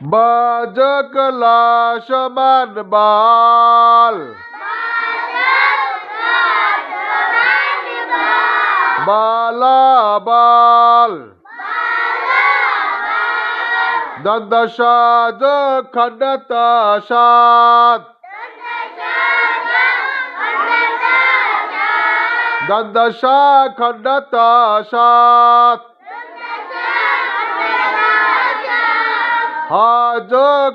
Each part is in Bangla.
বাজকলা সমান বাল বালা বাল দন্দসাজ খণ্ডত সাত দন্দসা খণ্ডত সাত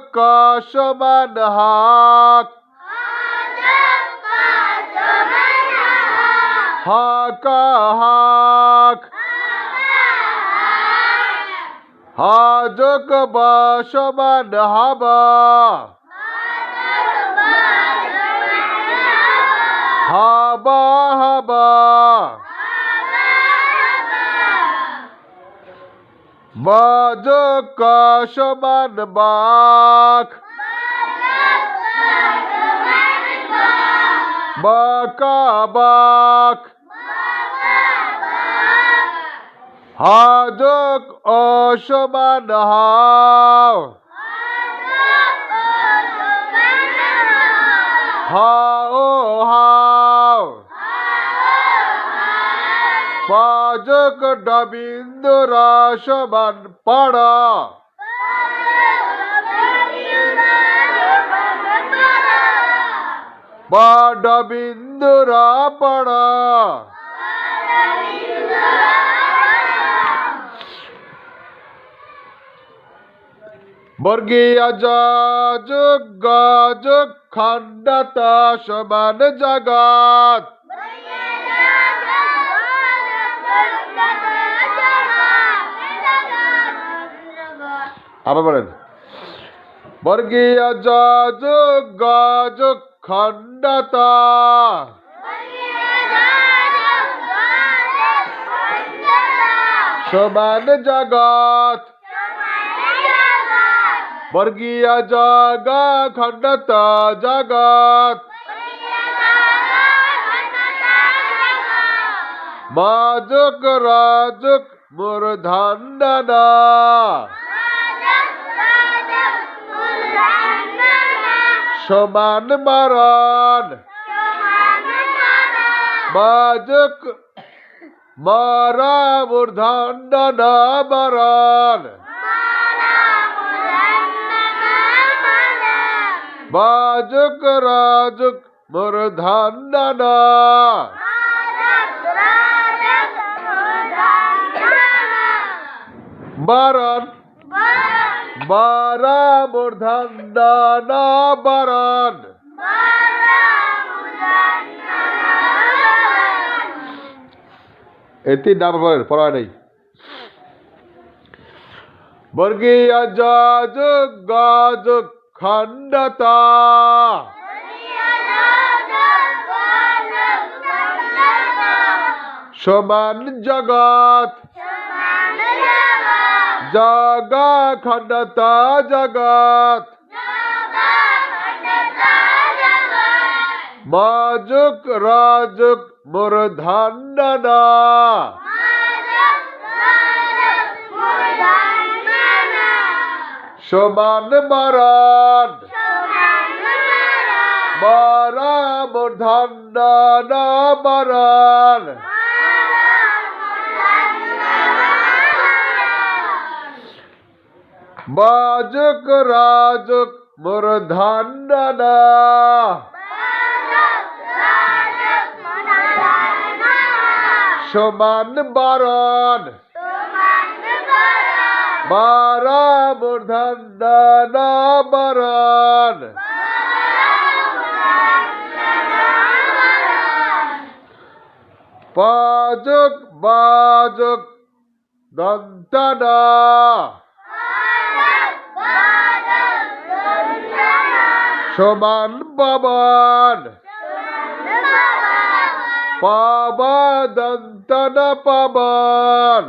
হাজ সমান হাক। হাকা হাক। হাজক সমান হাবা। হাবা হাবা। বাজক সমান বাক বাকা বাক হাজক অসমান হাও হাও হাও বাজক ডবিন্দুরা সমান পাড়া। বা ডবিন্দুরা পাড়া। বর্গীয় যুগ যুগ খণ্ডতা সমান জগৎ আবার বলেন। বর্গীয় যুগ যুগ খণ্ডতা। সমান জগৎ। বর্গীয় জগ খণ্ডত জগৎ। মাজুক রাজুক মূর্ধন্ডনা সমান মারণ মাজুক মারা মূর্ধন্ডনা মারণ বাজুক রাজুক মূর্ধন্ডনা বারণ বারা মূর্ধন্ডনা বারণ এই তিন নাম বলেন পড়া নেই। বর্গীয় যুগ যুগ খণ্ডতা। সমান জগৎ। জগ খণ্ডতা জগৎ মাজুক রাজুক মূর্ধন্ডনা সমান মারণ মারা মূর্ধন্ডনা মারণ মাজুক রাজুক মূর্ধন্ডনা সমান বারণ। মারা মূর্ধন্ডনা বারণ। পাজক বাজক দন্তনা সমান পাবন পাবা দন্তনা পাবন